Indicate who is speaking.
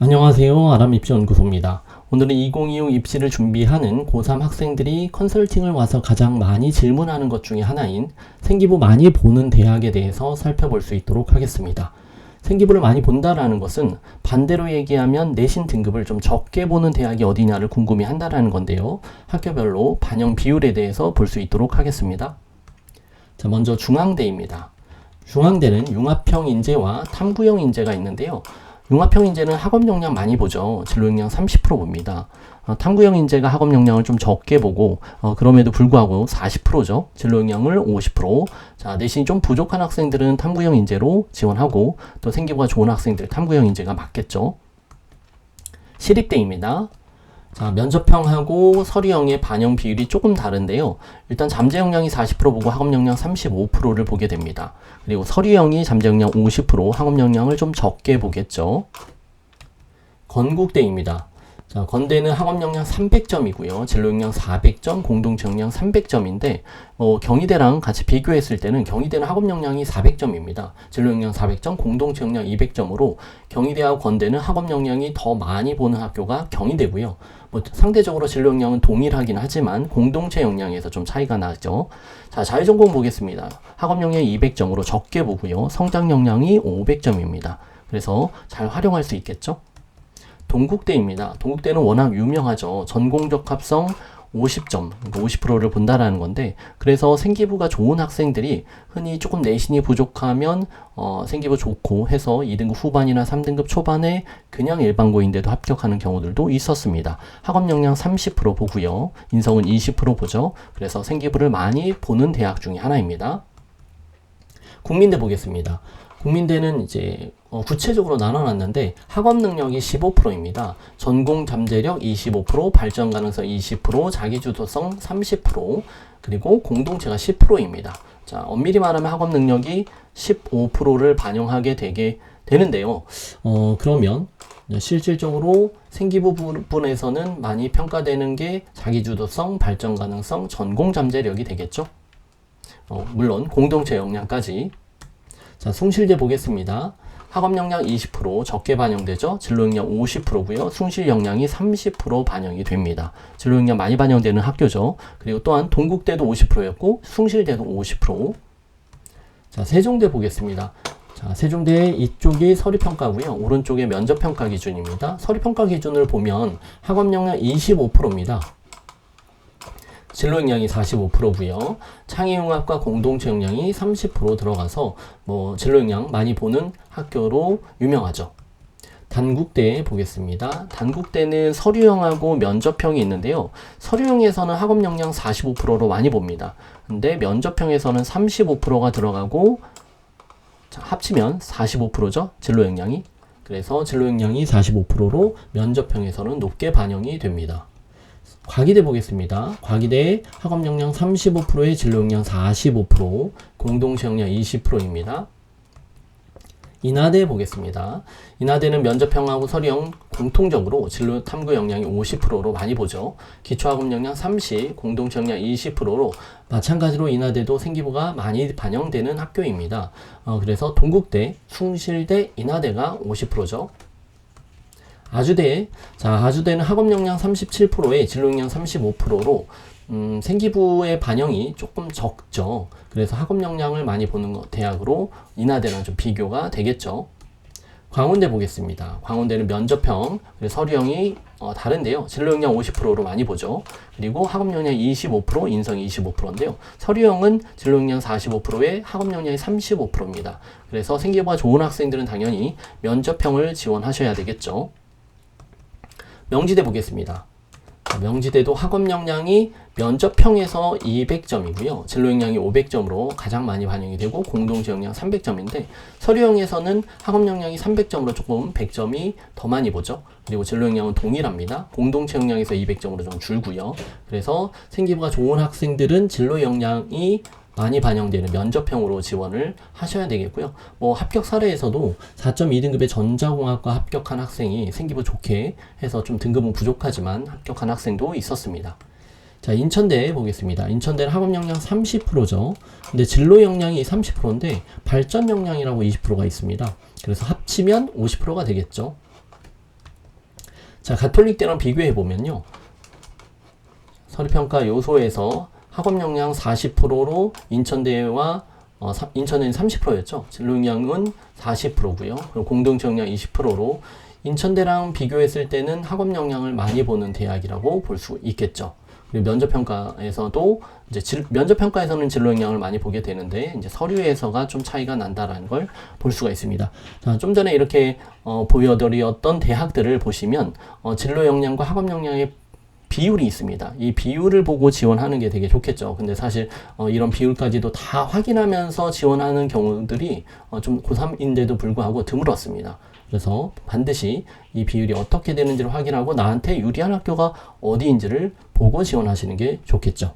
Speaker 1: 안녕하세요. 아람입시연구소입니다. 오늘은 2025 입시를 준비하는 고3 학생들이 컨설팅을 와서 가장 많이 질문하는 것 중에 하나인 생기부 많이 보는 대학에 대해서 살펴볼 수 있도록 하겠습니다. 생기부를 많이 본다라는 것은 반대로 얘기하면 내신 등급을 좀 적게 보는 대학이 어디냐를 궁금해 한다라는 건데요. 학교별로 반영 비율에 대해서 볼 수 있도록 하겠습니다. 자, 먼저 중앙대입니다. 중앙대는 융합형 인재와 탐구형 인재가 있는데요. 융합형 인재는 학업 역량 많이 보죠. 진로 역량 30% 봅니다. 어, 탐구형 인재가 학업 역량을 좀 적게 보고 어, 그럼에도 불구하고 40%죠. 진로 역량을 50%. 자, 내신이 좀 부족한 학생들은 탐구형 인재로 지원하고 또 생기부가 좋은 학생들 탐구형 인재가 맞겠죠. 시립대입니다. 자, 면접형하고 서류형의 반영 비율이 조금 다른데요. 일단 잠재 역량이 40% 보고 학업 역량 35%를 보게 됩니다. 그리고 서류형이 잠재 역량 50%, 학업 역량을 좀 적게 보겠죠. 건국대입니다. 자, 건대는 학업 역량 300점이고요. 진로 역량 400점, 공동체 역량 300점인데 어, 경희대랑 같이 비교했을 때는 경희대는 학업 역량이 400점입니다. 진로 역량 400점, 공동체 역량 200점으로 경희대하고 건대는 학업 역량이 더 많이 보는 학교가 경희대고요. 뭐 상대적으로 진로 역량은 동일하긴 하지만 공동체 역량에서 좀 차이가 나죠. 자, 자유전공 보겠습니다. 학업 역량이 200점으로 적게 보고요. 성장 역량이 500점입니다. 그래서 잘 활용할 수 있겠죠? 동국대입니다. 동국대는 워낙 유명하죠. 전공적 합성 50점, 50%를 본다라는 건데, 그래서 생기부가 좋은 학생들이 흔히 조금 내신이 부족하면, 어, 생기부 좋고 해서 2등급 후반이나 3등급 초반에 그냥 일반고인데도 합격하는 경우들도 있었습니다. 학업 역량 30% 보고요. 인성은 20% 보죠. 그래서 생기부를 많이 보는 대학 중에 하나입니다. 국민대 보겠습니다. 국민대는 이제 어, 구체적으로 나눠놨는데 학업 능력이 15%입니다. 전공 잠재력 25%, 발전 가능성 20%, 자기 주도성 30%, 그리고 공동체가 10%입니다. 자, 엄밀히 말하면 학업 능력이 15%를 반영하게 되게 되는데요. 어, 그러면 실질적으로 생기부 부분에서는 많이 평가되는 게 자기주도성, 발전 가능성, 전공 잠재력이 되겠죠. 어, 물론 공동체 역량까지. 자, 숭실대 보겠습니다. 학업 역량 20% 적게 반영되죠. 진로 역량 50%고요. 숭실 역량이 30% 반영이 됩니다. 진로 역량 많이 반영되는 학교죠. 그리고 또한 동국대도 50%였고 숭실대도 50%. 자, 세종대 보겠습니다. 자, 세종대 이쪽이 서류평가고요. 오른쪽에 면접평가 기준입니다. 서류평가 기준을 보면 학업 역량 25%입니다. 진로 역량이 45%고요. 창의 융합과 공동체 역량이 30% 들어가서 뭐 진로 역량 많이 보는 학교로 유명하죠. 단국대 보겠습니다. 단국대는 서류형하고 면접형이 있는데요. 서류형에서는 학업 역량 45%로 많이 봅니다. 근데 면접형에서는 35%가 들어가고 자, 합치면 45%죠. 진로 역량이. 그래서 진로 역량이 45%로 면접형에서는 높게 반영이 됩니다. 과기대 보겠습니다. 과기대 학업 역량 35%의 진로 역량 45%, 공동시 역량 20%입니다. 인하대 보겠습니다. 인하대는 면접형하고 서류형 공통적으로 진로 탐구 역량이 50%로 많이 보죠. 기초학업 역량 30, 공동체 역량 20%로 마찬가지로 인하대도 생기부가 많이 반영되는 학교입니다. 어, 그래서 동국대, 숭실대, 인하대가 50%죠. 아주대, 자, 아주대는 학업 역량 37%에 진로 역량 35%로 음, 생기부의 반영이 조금 적죠. 그래서 학업 역량을 많이 보는 거, 대학으로 인하대랑 좀 비교가 되겠죠. 광운대 보겠습니다. 광운대는 면접형, 서류형이 어, 다른데요. 진로 역량 50%로 많이 보죠. 그리고 학업 역량 25%, 인성 25%인데요. 서류형은 진로 역량 45%에 학업 역량이 35%입니다. 그래서 생기부가 좋은 학생들은 당연히 면접형을 지원하셔야 되겠죠. 명지대 보겠습니다. 명지대도 학업 역량이 면접형에서 200점이고요. 진로 역량이 500점으로 가장 많이 반영이 되고 공동체 역량 300점인데 서류형에서는 학업 역량이 300점으로 조금 100점이 더 많이 보죠. 그리고 진로 역량은 동일합니다. 공동체 역량에서 200점으로 좀 줄고요. 그래서 생기부가 좋은 학생들은 진로 역량이 많이 반영되는 면접형으로 지원을 하셔야 되겠고요. 뭐 합격 사례에서도 4.2등급의 전자공학과 합격한 학생이 생기부 좋게 해서 좀 등급은 부족하지만 합격한 학생도 있었습니다. 자, 인천대 보겠습니다. 인천대는 학업 역량 30%죠. 근데 진로 역량이 30%인데 발전 역량이라고 20%가 있습니다. 그래서 합치면 50%가 되겠죠. 자, 가톨릭대랑 비교해 보면요. 서류평가 요소에서 학업 역량 40%로 인천대와 어, 사- 인천은 30%였죠. 진로 역량은 40%고요. 그리고 공동체 역량 20%로 인천대랑 비교했을 때는 학업 역량을 많이 보는 대학이라고 볼 수 있겠죠. 그리고 면접 평가에서도 이제 질- 면접 평가에서는 진로 역량을 많이 보게 되는데 이제 서류에서가 좀 차이가 난다라는 걸 볼 수가 있습니다. 자, 좀 전에 이렇게 어, 보여드렸던 대학들을 보시면 어, 진로 역량과 학업 역량의 비율이 있습니다. 이 비율을 보고 지원하는 게 되게 좋겠죠. 근데 사실 어, 이런 비율까지도 다 확인하면서 지원하는 경우들이 어, 좀 고3인데도 불구하고 드물었습니다. 그래서 반드시 이 비율이 어떻게 되는지를 확인하고 나한테 유리한 학교가 어디인지를 보고 지원하시는 게 좋겠죠.